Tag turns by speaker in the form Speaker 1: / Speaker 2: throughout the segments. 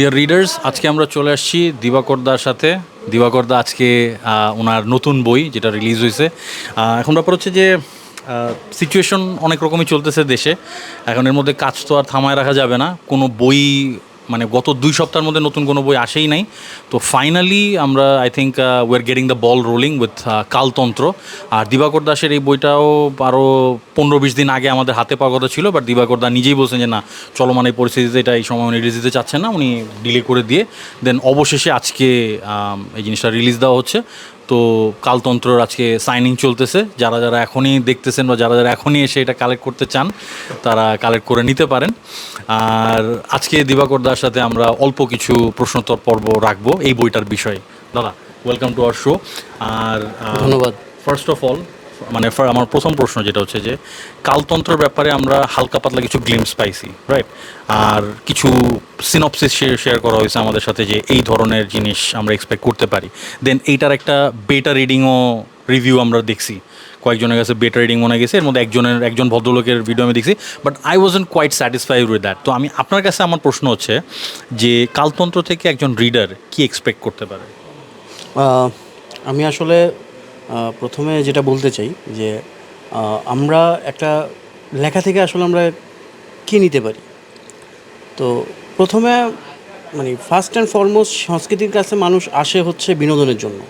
Speaker 1: Deer readers আজকে আমরা চলে আসছি দিবাকরদার সাথে। দিবাকরদা আজকে ওনার নতুন বই যেটা রিলিজ হয়েছে। এখন ব্যাপার হচ্ছে যে সিচুয়েশন অনেক রকমই চলতেছে দেশে। এখন এর মধ্যে কাজ তো আর থামায় রাখা যাবে না। কোনো বই মানে গত দুই সপ্তাহের মধ্যে নতুন কোনো বই আসেই নাই। তো ফাইনালি আমরা I think we are getting the ball rolling with Kaltantra আর দিবাকর দাসের এই বইটাও আরও পনেরো বিশ দিন আগে আমাদের হাতে পাওয়ার কথা ছিল বাট দিবাকর দা নিজেই বলছেন যে, না, চলমান এই পরিস্থিতিতে এটা এই সময় উনি রিলিজ দিতে চাচ্ছেন না, উনি ডিলে করে দিয়ে। দেন অবশেষে আজকে এই জিনিসটা রিলিজ দেওয়া হচ্ছে। তো কালতন্ত্রর আজকে সাইনিং চলতেছে। যারা যারা এখনই দেখতেছেন বা যারা যারা এখনই এসে এটা কালেক্ট করতে চান তারা কালেক্ট করে নিতে পারেন। আর আজকে দিবাকর দার সাথে আমরা অল্প কিছু প্রশ্নোত্তর পর্ব রাখব এই বইটার বিষয়ে। দাদা ওয়েলকাম টু আওয়ার শো আর
Speaker 2: ধন্যবাদ।
Speaker 1: ফার্স্ট অফ অল মানে আমার প্রথম প্রশ্ন যেটা হচ্ছে যে, কালতন্ত্রের ব্যাপারে আমরা হালকা পাতলা কিছু গ্লিমস পাইছি রাইট আর কিছু সিনপসিস শেয়ার করা হয়েছে আমাদের সাথে যে এই ধরনের জিনিস আমরা এক্সপেক্ট করতে পারি। দেন এইটার একটা বেটা রিডিংও রিভিউ আমরা দেখছি। কয়েকজনের কাছে বেটার রিডিং মনে গেছে, এর মধ্যে একজনের, একজন ভদ্রলোকের ভিডিও আমি দেখছি but I wasn't quite satisfied with that তো আমি আপনার কাছে আমার প্রশ্ন হচ্ছে যে, কালতন্ত্র থেকে একজন রিডার কি এক্সপেক্ট করতে পারে?
Speaker 2: আমি আসলে প্রথমে যেটা বলতে চাই যে আমরা একটা লেখা থেকে আসলে আমরা কী নিতে পারি? তো প্রথমে মানে ফার্স্ট অ্যান্ড ফরমোস্ট সংস্কৃতির কাছে মানুষ আসে হচ্ছে বিনোদনের জন্য।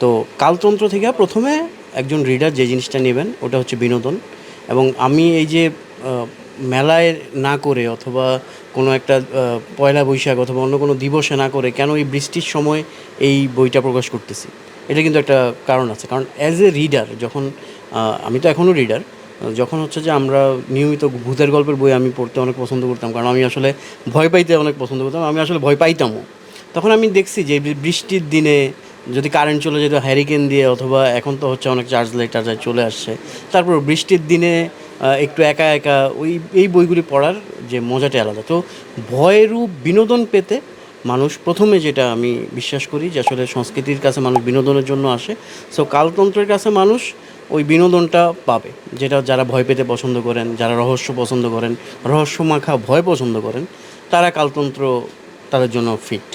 Speaker 2: তো কালতন্ত্র থেকে প্রথমে একজন রিডার যে জিনিসটা নেবেন ওটা হচ্ছে বিনোদন। এবং আমি এই যে মেলায় না করে অথবা কোনো একটা পয়লা বৈশাখ অথবা অন্য কোনো দিবসে না করে কেন এই বৃষ্টির সময় এই বইটা প্রকাশ করতেছি? এটা কিন্তু একটা কারণ আছে। কারণ অ্যাজ এ রিডার যখন আমি তো এখনও রিডার যখন হচ্ছে যে আমরা নিয়মিত ভূতের গল্পের বই আমি পড়তে অনেক পছন্দ করতাম, কারণ আমি আসলে ভয় পাইতে অনেক পছন্দ করতাম, আমি আসলে ভয় পাইতামও। তখন আমি দেখছি যে বৃষ্টির দিনে যদি কারেন্ট চলে যেত হ্যারিকেন দিয়ে, অথবা এখন তো হচ্ছে অনেক চার্জ লাইট টার্জ চলে আসছে, তারপর বৃষ্টির দিনে একটু একা একা ওই, এই বইগুলি পড়ার যে মজাটা আলাদা। তো ভয়েরূপ বিনোদন পেতে মানুষ প্রথমে যেটা আমি বিশ্বাস করি যে আসলে সংস্কৃতির কাছে মানুষ বিনোদনের জন্য আসে। সো কালতন্ত্রের কাছে মানুষ ওই বিনোদনটা পাবে। যেটা যারা ভয় পেতে পছন্দ করেন, যারা রহস্য পছন্দ করেন রহস্য মাখা ভয় পছন্দ করেন, তারা কালতন্ত্র তাদের জন্য ফিট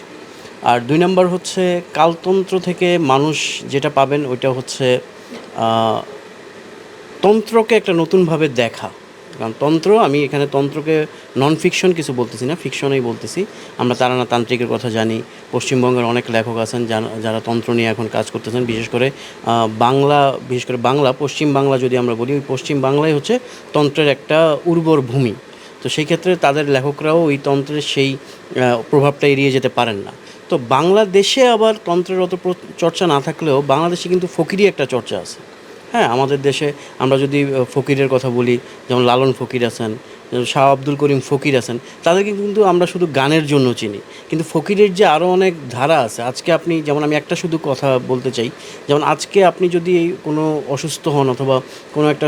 Speaker 2: আর দুই নম্বর হচ্ছে কালতন্ত্র থেকে মানুষ যেটা পাবেন ওইটা হচ্ছে তন্ত্রকে একটা নতুনভাবে দেখা। কারণ তন্ত্র, আমি এখানে তন্ত্রকে নন ফিকশন কিছু বলতেছি না ফিকশনেই বলতেছি। আমরা তারানা তান্ত্রিকের কথা জানি, পশ্চিমবঙ্গের অনেক লেখক আছেন যারা- তন্ত্র নিয়ে এখন কাজ করতেছেন, বিশেষ করে বাংলা, বিশেষ করে বাংলা, পশ্চিম বাংলা যদি আমরা বলি, ওই পশ্চিম বাংলাই হচ্ছে তন্ত্রের একটা উর্বর ভূমি। তো সেই ক্ষেত্রে তাদের লেখকরাও ওই তন্ত্রের সেই প্রভাবটা এড়িয়ে যেতে পারেন না। তো বাংলাদেশে আবার তন্ত্রের অত চর্চা না থাকলেও বাংলাদেশে কিন্তু ফকিরি একটা চর্চা আছে। হ্যাঁ আমাদের দেশে আমরা যদি ফকিরের কথা বলি, যেমন লালন ফকির আছেন শাহ আব্দুল করিম ফকির আছেন, তাদেরকে কিন্তু আমরা শুধু গানের জন্য চিনি। কিন্তু ফকিরের যে আরও অনেক ধারা আছে, আজকে আপনি, যেমন আমি একটা শুধু কথা বলতে চাই, যেমন আজকে আপনি যদি কোনো অসুস্থ হন অথবা কোনো একটা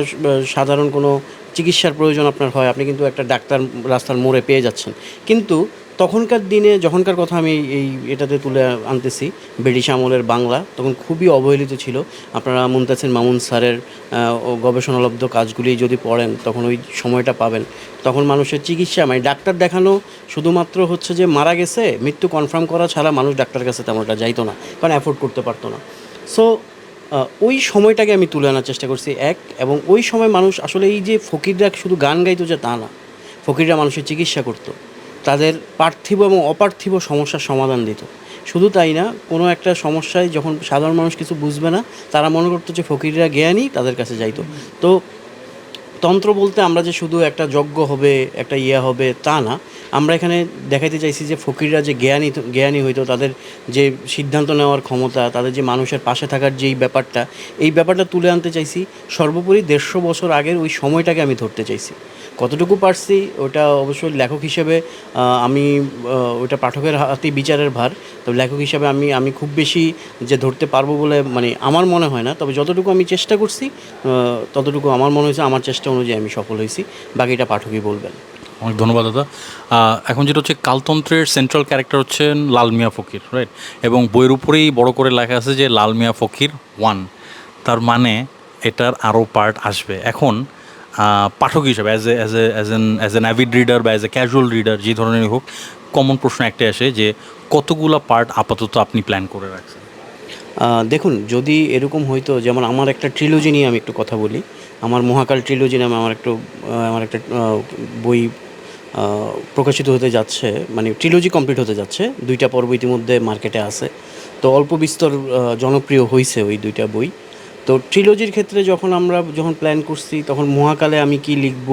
Speaker 2: সাধারণ কোনো চিকিৎসার প্রয়োজন আপনার হয়, আপনি কিন্তু একটা ডাক্তার রাস্তার মোড়ে পেয়ে যাচ্ছেন। কিন্তু তখনকার দিনে যখনকার কথা আমি এই এটাতে তুলে আনতেছি, ব্রিটিশ আমলের বাংলা, তখন খুবই অবহেলিত ছিল। আপনারা মুমতাসির মামুন স্যারের গবেষণালব্ধ কাজগুলি যদি পড়েন, তখন ওই সময়টা পাবেন। তখন মানুষের চিকিৎসা মানে ডাক্তার দেখানো শুধুমাত্র হচ্ছে যে মারা গেছে, মৃত্যু কনফার্ম করা ছাড়া মানুষ ডাক্তারের কাছে তেমনটা যাইতো না, কারণ অ্যাফোর্ড করতে পারতো না। সো ওই সময়টাকে আমি তুলে আনার চেষ্টা করছি, এক, এবং ওই সময় মানুষ আসলে এই যে ফকিররা শুধু গান গাইতো যে তা না। ফকিররা মানুষের চিকিৎসা করতো। তাদের পার্থিব এবং অপার্থিব সমস্যার সমাধান দিত। শুধু তাই না, কোনো একটা সমস্যায় যখন সাধারণ মানুষ কিছু বুঝবে না, তারা মনে করতো যে ফকিররা জ্ঞানই তাদের কাছে যাইতো। তো তন্ত্র বলতে আমরা যে শুধু একটা যজ্ঞ হবে, একটা ইয়ে হবে তা না। আমরা এখানে দেখাইতে চাইছি যে ফকিররা যে জ্ঞানী জ্ঞানী হইতো, তাদের যে সিদ্ধান্ত নেওয়ার ক্ষমতা, তাদের যে মানুষের পাশে থাকার যেই ব্যাপারটা, এই ব্যাপারটা তুলে আনতে চাইছি। সর্বোপরি দেড়শো বছর আগের ওই সময়টাকে আমি ধরতে চাইছি। কতটুকু পারছি, ওটা অবশ্যই লেখক হিসেবে আমি ওটা পাঠকের হাতে বিচারের ভার। তবে লেখক হিসেবে আমি আমি খুব বেশি যে ধরতে পারব বলে মানে আমার মনে হয় না। তবে যতটুকু আমি চেষ্টা করছি ততটুকু আমার মনে হয়েছে, আমার চেষ্টা অনুযায়ী আমি সফল হয়েছি। বাকিটা পাঠকই বলবেন।
Speaker 1: অনেক ধন্যবাদ দাদা। এখন যেটা হচ্ছে কালতন্ত্রের সেন্ট্রাল ক্যারেক্টার হচ্ছেন লাল মিয়া ফকির রাইট এবং বইয়ের উপরেই বড় করে লেখা আছে যে লাল মিয়া ফকির ওয়ান তার মানে এটার আরও পার্ট আসবে। এখন পাঠক হিসাবে as a as a as an as an avid reader বা অ্যাজ এ ক্যাজুয়াল রিডার যে ধরনেরই হোক কমন প্রশ্ন একটাই আসে যে কতগুলো পার্ট আপাতত আপনি প্ল্যান করে রাখছেন?
Speaker 2: দেখুন যদি এরকম হইতো যেমন আমার একটা ট্রিলজি নিয়ে আমি একটু কথা বলি আমার মহাকাল ট্রিলজি নামে আমার একটু আমার একটা বই প্রকাশিত হতে যাচ্ছে মানে ট্রিলজি কমপ্লিট হতে যাচ্ছে। দুইটা পর্ব ইতিমধ্যে মার্কেটে আছে। তো অল্প বিস্তর জনপ্রিয় হয়েছে ওই দুইটা বই। তো ট্রিলজির ক্ষেত্রে যখন আমরা যখন প্ল্যান করছি, তখন মহাকালে আমি কি লিখব,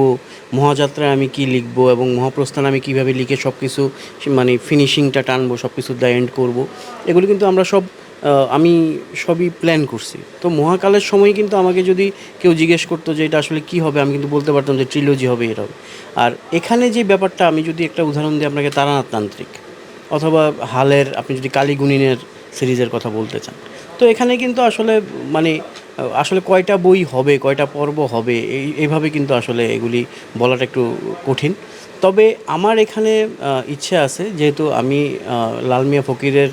Speaker 2: মহাযাত্রায় আমি কি লিখব এবং মহাপ্রস্থান আমি কীভাবে লিখে সব কিছু মানে ফিনিশিংটা টানবো সব কিছু দ্য এন্ড করব, এগুলো কিন্তু আমরা সব আমি সবই প্ল্যান করছি। তো মহাকালের সময় কিন্তু আমাকে যদি কেউ জিজ্ঞেস করতো যে এটা আসলে কি হবে, আমি কিন্তু বলতে পারতাম যে ট্রিলজি হবে, এটা আর এখানে যে ব্যাপারটা, আমি যদি একটা উদাহরণ দিই আপনাকে তারানাথ তান্ত্রিক অথবা হালের, আপনি যদি কালীগুণিনের সিরিজের কথা বলতে চান। তো এখানে কিন্তু আসলে মানে আসলে কয়টা বই হবে, কয়টা পর্ব হবে, এই, এইভাবে কিন্তু আসলে এগুলি বলাটা একটু কঠিন। তবে আমার এখানে ইচ্ছে আছে, যেহেতু আমি লালমিয়া ফকিরের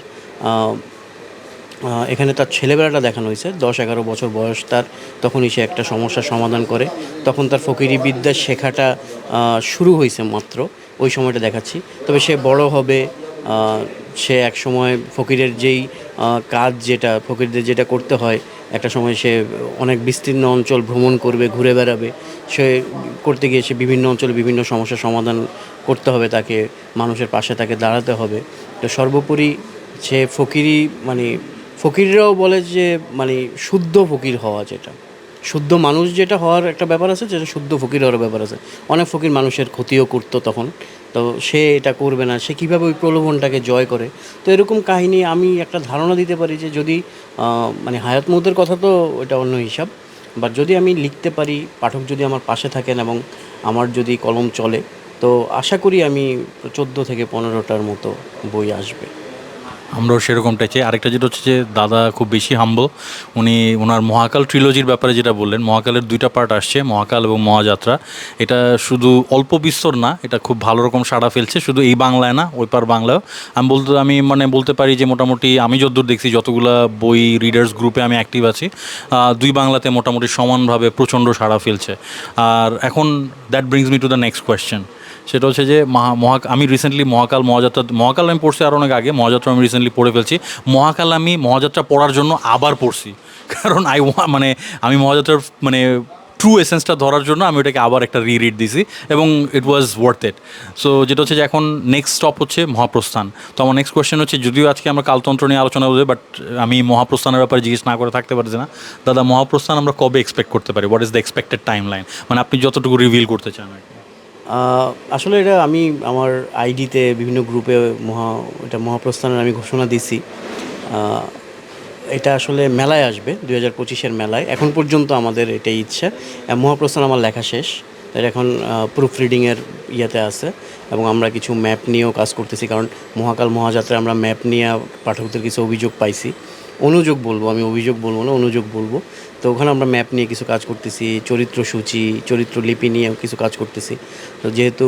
Speaker 2: এখানে তার ছেলেবেলাটা দেখানো হয়েছে। দশ এগারো বছর বয়স তার, তখনই সে একটা সমস্যার সমাধান করে। তখন তার ফকিরি বিদ্যা শেখাটা শুরু হয়েছে মাত্র। ওই সময়টা দেখাচ্ছি। তবে সে বড় হবে সে এক সময় ফকিরের যেই কাজ যেটা, ফকিরদের যেটা করতে হয়, একটা সময় সে অনেক বিস্তীর্ণ অঞ্চল ভ্রমণ করবে, ঘুরে বেড়াবে। সে করতে গিয়ে সে বিভিন্ন অঞ্চলে বিভিন্ন সমস্যার সমাধান করতে হবে তাকে, মানুষের পাশে তাকে দাঁড়াতে হবে। তো সর্বোপরি সে ফকিরি মানে ফকিররাও বলে যে মানে শুদ্ধ ফকির হওয়া যেটা। শুদ্ধ মানুষ যেটা হওয়ার একটা ব্যাপার আছে, যেটা শুদ্ধ ফকির হওয়ার ব্যাপার আছে। অনেক ফকির মানুষের ক্ষতিও করতো তখন। তো সে এটা করবে না, সে কীভাবে ওই প্রলোভনটাকে জয় করে? তো এরকম কাহিনী আমি একটা ধারণা দিতে পারি যে, যদি মানে হায়াত মৌতের কথা তো এটা অন্য হিসাব। বাট যদি আমি লিখতে পারি, পাঠক যদি আমার পাশে থাকেন এবং আমার যদি কলম চলে, তো আশা করি আমি চোদ্দ থেকে পনেরোটার মতো বই আসবে।
Speaker 1: আমরাও সেরকমটাই চাই। আরেকটা যেটা হচ্ছে যে দাদা খুব বেশি হাম্বল উনি ওনার মহাকাল ট্রিলজির ব্যাপারে যেটা বললেন, মহাকালের দুইটা পার্ট আসছে, মহাকাল এবং মহাযাত্রা। এটা শুধু অল্প বিস্তর না, এটা খুব ভালো রকম সাড়া ফেলছে। শুধু এই বাংলায় না, ওই পার বাংলায়ও। আমি বলতে, আমি মানে বলতে পারি যে মোটামুটি আমি যতদূর দেখছি, যতগুলা বই রিডার্স গ্রুপে আমি অ্যাক্টিভ আছি দুই বাংলাতে মোটামুটি সমানভাবে প্রচণ্ড সাড়া ফেলছে। আর এখন that brings me to the next question সেটা হচ্ছে যে মহা মহা, আমি রিসেন্টলি মহাকাল মহাযাত্রা, মহাকাল আমি পড়ছি আর অনেক আগে, মহাযাত্রা আমি রিসেন্টলি পড়ে ফেলছি। মহাকাল আমি মহাযাত্রা পড়ার জন্য আবার পড়ছি। কারণ আই মানে আমি মহাযাত্রার মানে ট্রু এসেন্সটা ধরার জন্য আমি ওটাকে আবার একটা রি রিড দিছি এবং ইট ওয়াজ ওয়ার্থ ইট সো যেটা হচ্ছে যে এখন নেক্সট স্টপ হচ্ছে মহাপ্রস্থান। তো আমার নেক্সট কোয়েশ্চেন হচ্ছে, যদিও আজকে আমরা কালতন্ত্র নিয়ে আলোচনা করব বাট আমি মহাপ্রস্থানের ব্যাপারে জিজ্ঞেস না করে থাকতে পারছি না। দাদা, মহাপ্রস্থান আমরা কবে এক্সপেক্ট করতে পারি? What is the expected time line মানে আপনি যতটুকু রিভিল করতে চান আর কি।
Speaker 2: আসলে এটা আমি আমার আইডিতে বিভিন্ন গ্রুপে মহা, এটা মহাপ্রস্থানের আমি ঘোষণা দিছি। এটা আসলে মেলায় আসবে, দুই হাজার পঁচিশের মেলায়। এখন পর্যন্ত আমাদের এটাই ইচ্ছা। মহাপ্রস্থান আমার লেখা শেষ। এটা এখন প্রুফ রিডিংয়ের ইয়েতে আছে এবং আমরা কিছু ম্যাপ নিয়েও কাজ করতেছি। কারণ মহাকাল মহাযাত্রায় আমরা ম্যাপ নিয়ে পাঠকদের কিছু অভিযোগ পাইছি। অনুযোগ বলব, আমি অভিযোগ বলব না, অনুযোগ বলব। তো ওখানে আমরা ম্যাপ নিয়ে কিছু কাজ করতেছি, চরিত্র সূচি, চরিত্র লিপি নিয়ে কিছু কাজ করতেছি। তো যেহেতু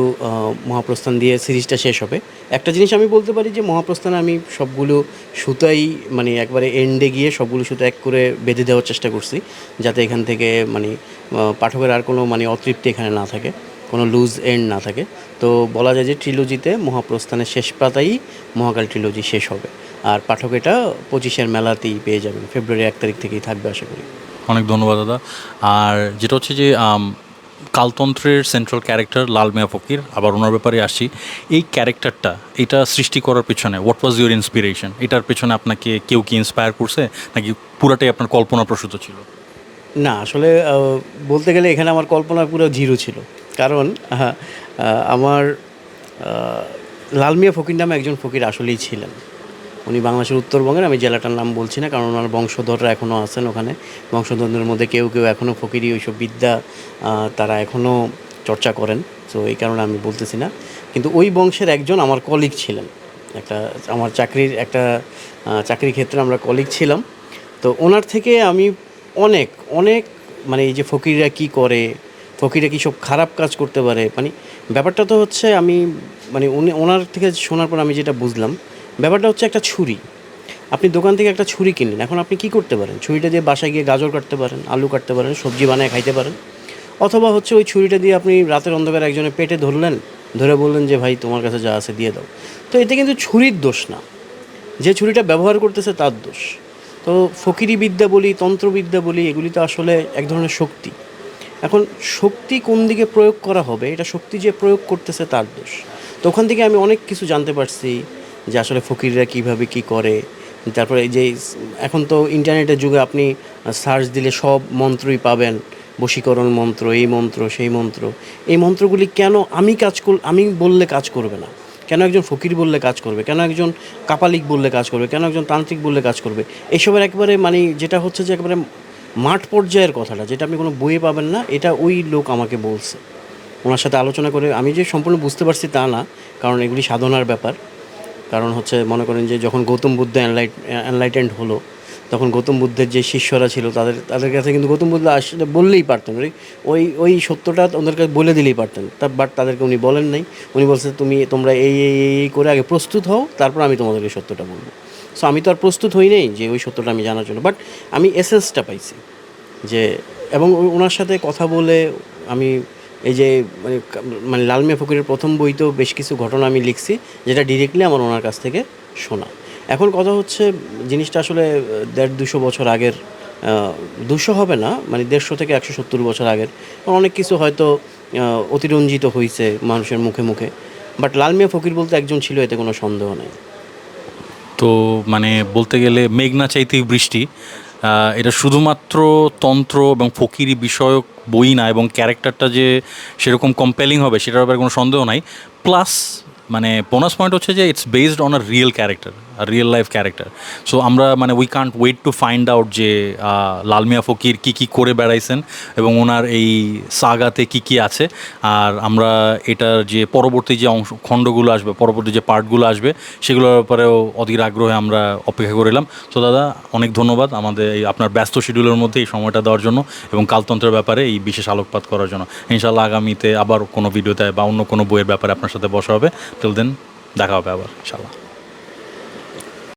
Speaker 2: মহাপ্রস্থান দিয়ে সিরিজটা শেষ হবে, একটা জিনিস আমি বলতে পারি যে মহাপ্রস্থানে আমি সবগুলো সুতাই মানে একবারে এন্ডে গিয়ে সবগুলো সুতা এক করে বেঁধে দেওয়ার চেষ্টা করছি, যাতে এখান থেকে মানে পাঠকের আর কোনো মানে অতৃপ্তি এখানে না থাকে, কোনো লুজ এন্ড না থাকে। তো বলা যায় যে ট্রিলজিতে মহাপ্রস্থানের শেষ পাতাই মহাকাল ট্রিলজি শেষ হবে। আর পাঠক এটা পঁচিশের মেলাতেই পেয়ে যাবেন। ফেব্রুয়ারি এক তারিখ থেকেই থাকবে আশা করি।
Speaker 1: অনেক ধন্যবাদ দাদা। আর যেটা হচ্ছে যে কালতন্ত্রের সেন্ট্রাল ক্যারেক্টার লাল মিয়া ফকির আবার ওনার ব্যাপারে আসি। এই ক্যারেক্টারটা এটা সৃষ্টি করার পেছনে হোয়াট ওয়াজ ইউর ইন্সপিরেশন এটার পেছনে আপনাকে কেউ কি ইন্সপায়ার করছে? নাকি পুরাটাই আপনার কল্পনা প্রসূত ছিল?
Speaker 2: না আসলে বলতে গেলে এখানে আমার কল্পনা পুরো জিরো ছিল। কারণ আমার লালমিয়া ফকির নামে একজন ফকির আসলেই ছিলেন। উনি বাংলাদেশের উত্তরবঙ্গের আমি জেলাটার নাম বলছি না কারণ ওনার বংশধররা এখনও আছেন ওখানে। বংশধরদের মধ্যে কেউ কেউ এখনও ফকিরি ওইসব বিদ্যা তারা এখনও চর্চা করেন। তো এই কারণে আমি বলতেছি না। কিন্তু ওই বংশের একজন আমার কলিগ ছিলেন। একটা আমার চাকরির একটা আহ, চাকরির ক্ষেত্রে আমরা কলিগ ছিলাম। তো ওনার থেকে আমি অনেক অনেক মানে এই যে ফকিররা কি করে ফকিরা কি সব খারাপ কাজ করতে পারে মানে ব্যাপারটা তো হচ্ছে আমি মানে উনি ওনার থেকে শোনার পর আমি যেটা বুঝলাম ব্যাপারটা হচ্ছে একটা ছুরি। আপনি দোকান থেকে একটা ছুরি কিনলেন, এখন আপনি কি করতে পারেন? ছুরিটা দিয়ে বাসায় গিয়ে গাজর কাটতে পারেন, আলু কাটতে পারেন, সবজি বানায় খাইতে পারেন। অথবা হচ্ছে ওই ছুরিটা দিয়ে আপনি রাতের অন্ধকারে একজনের পেটে ধরলেন, ধরে বললেন যে, ভাই, তোমার কাছে যা আছে দিয়ে দাও। তো এতে কিন্তু ছুরির দোষ না। যে ছুরিটা ব্যবহার করতেছে তার দোষ। তো ফকিরি বিদ্যা বলি, তন্ত্রবিদ্যা বলি, এগুলি তো আসলে এক ধরনের শক্তি। এখন শক্তি কোন দিকে প্রয়োগ করা হবে, এটা শক্তি যে প্রয়োগ করতেছে তার দোষ। তো ওখান থেকে আমি অনেক কিছু জানতে পারছি। যে আসলে ফকিররা কীভাবে কি করে? তারপরে যে এখন তো ইন্টারনেটের যুগে আপনি সার্চ দিলে সব মন্ত্রই পাবেন, বশীকরণ মন্ত্র, এই মন্ত্র, সেই মন্ত্র। এই মন্ত্রগুলি কেন আমি কাজ কর, আমি বললে কাজ করবে না? কেন একজন ফকির বললে কাজ করবে? কেন একজন কাপালিক বললে কাজ করবে? কেন একজন তান্ত্রিক বললে কাজ করবে? এইসবের একবারে মানে যেটা হচ্ছে যে একেবারে মাঠ পর্যায়ের কথাটা, যেটা আপনি কোনো বইয়ে পাবেন না, এটা ওই লোক আমাকে বলছে। ওনার সাথে আলোচনা করে আমি যে সম্পূর্ণ বুঝতে পারছি তা না, কারণ এগুলি সাধনার ব্যাপার। কারণ হচ্ছে মনে করেন যে যখন গৌতম বুদ্ধ অ্যানলাইট অ্যানলাইটেন্ড হলো, তখন গৌতম বুদ্ধের যে শিষ্যরা ছিল তাদের তাদের কাছে কিন্তু গৌতম বুদ্ধ আসলে বললেই পারতেন। ওই ওই ওই সত্যটা ওদেরকে বলে দিলেই পারতেন। তা বাট তাদেরকে উনি বলেন নাই। উনি বলছেন তুমি, তোমরা এই এই এই করে আগে প্রস্তুত হও, তারপর আমি তোমাদেরকে সত্যটা বলব। সো আমি তো আর প্রস্তুত হই নাই যে ওই সত্যটা আমি জানার জন্য। বাট আমি এসেন্সটা পাইছি যে, এবং ওনার সাথে কথা বলে আমি এই যে মানে মানে লালমিয়া ফকিরের প্রথম বইতেও বেশ কিছু ঘটনা আমি লিখছি, যেটা ডিরেক্টলি আমার ওনার কাছ থেকে শোনা। এখন কথা হচ্ছে, জিনিসটা আসলে দেড় দুশো বছর আগের দুশো হবে না মানে দেড়শো থেকে একশো সত্তর বছর আগের। অনেক কিছু হয়তো অতিরঞ্জিত হয়েছে মানুষের মুখে মুখে। বাট লালমিয়া ফকির বলতে একজন ছিল, এতে কোনো সন্দেহ নেই।
Speaker 1: তো মানে বলতে গেলে মেঘনা চাইতেই বৃষ্টি। এটা শুধুমাত্র তন্ত্র এবং ফকিরি বিষয়ক বই না এবং ক্যারেক্টারটা যে সেরকম কম্পেলিং হবে, সেটার ব্যাপারে কোনো সন্দেহ নাই। প্লাস মানে বোনাস পয়েন্ট হচ্ছে যে it's based on a real character real life character so আমরা মানে we can't wait to find out যে লালমিয়া ফকির কী কী করে বেড়াইছেন এবং ওনার এই সাগাতে কি কি আছে। আর আমরা এটার যে পরবর্তী যে অংশ খণ্ডগুলো আসবে, পরবর্তী যে পার্টগুলো আসবে, সেগুলোর ব্যাপারেও অধীর আগ্রহে আমরা অপেক্ষা করিলাম। তো দাদা, অনেক ধন্যবাদ আমাদের এই আপনার ব্যস্ত শিডিউলের মধ্যে এই সময়টা দেওয়ার জন্য এবং কালতন্ত্রের ব্যাপারে এই বিশেষ আলোকপাত করার জন্য। ইনশাল্লাহ আগামীতে আবার কোনো ভিডিওতে বা অন্য কোনো বইয়ের ব্যাপারে আপনার সাথে বসা হবে। টিল দেন দেখা হবে আবার ইনশাল্লাহ